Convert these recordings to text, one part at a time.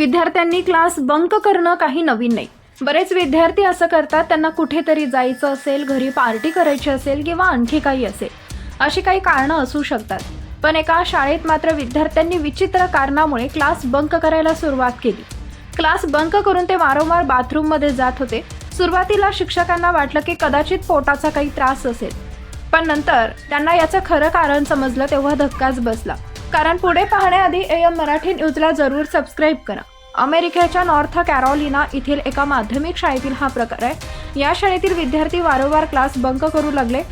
विद्यार्थ्यांनी class bunk करणं काही नवीन नाही. बरेच विद्यार्थी असं करतात त्यांना कुठेतरी जायचं असेल घरी पार्टी करायची असेल किंवा आणखी काही असेल अशी काही कारणं असू शकतात. पण एका शाळेत मात्र विद्यार्थ्यांनी विचित्र कारणामुळे क्लास बंक करायला सुरुवात केली. क्लास बंक करून ते वारंवार बाथरूममध्ये जात होते. सुरुवातीला शिक्षकांना वाटलं की कदाचित पोटाचा काही त्रास असेल. पण नंतर त्यांना याचं खरं कारण समजलं तेव्हा धक्काच बसला. कारण पुढे पाहण्याआधी ए एम मराठी न्यूजला जरूर सबस्क्राईब करा. अमेरिकेच्या नॉर्थ कॅरोलिना येथील एका माध्यमिक शाळेतील हा प्रकार आहे. या शाळेतील विद्यार्थी वारंवार क्लास बंक करू लागले.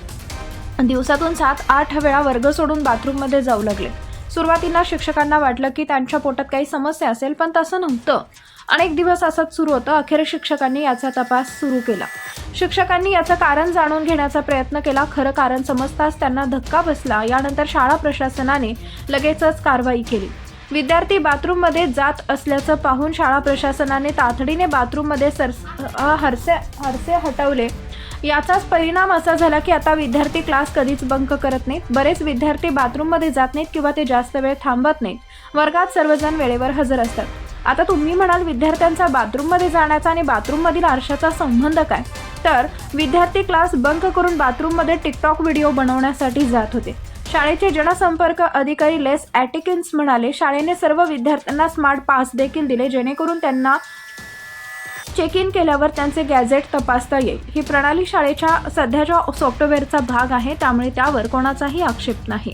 दिवसातून सात आठ वेळा वर्ग सोडून बाथरूममध्ये जाऊ लागले. सुरुवातीला शिक्षकांना वाटलं की त्यांच्या पोटात काही समस्या असेल पण तसं नव्हतं. अनेक दिवस असंच सुरू होतं. अखेर शिक्षकांनी याचा तपास सुरू केला. शिक्षकांनी याचं कारण जाणून घेण्याचा प्रयत्न केला. खरं कारण समजताच त्यांना धक्का बसला. यानंतर शाळा प्रशासनाने लगेचच कारवाई केली. विद्यार्थी बाथरूममध्ये जात असल्याचं पाहून शाळा प्रशासनाने तातडीने बाथरूममध्ये सर हरसे हरसे हटवले. याचाच परिणाम असा झाला की आता विद्यार्थी क्लास कधीच बंक करत नाहीत. बरेच विद्यार्थी बाथरूममध्ये जात नाहीत किंवा ते जास्त वेळ थांबत नाहीत. वर्गात सर्वजण वेळेवर हजर असतात. आता तुम्ही म्हणाल विद्यार्थ्यांचा बाथरूममध्ये जाण्याचा आणि बाथरूममधील आरशाचा संबंध काय? तर विद्यार्थी क्लास बंक करून बाथरूममध्ये टिकटॉक व्हिडिओ बनवण्यासाठी जात होते. शाळेचे जनसंपर्क अधिकारी लेस ॲटिकिन्स म्हणाले शाळेने सर्व विद्यार्थ्यांना स्मार्ट पास देखील दिले जेणेकरून त्यांना चेक इन केल्यावर त्यांचे गॅझेट तपासता येईल. ही प्रणाली शाळेच्या सध्याच्या सॉफ्टवेअरचा भाग आहे त्यामुळे त्यावर कोणाचाही आक्षेप नाही.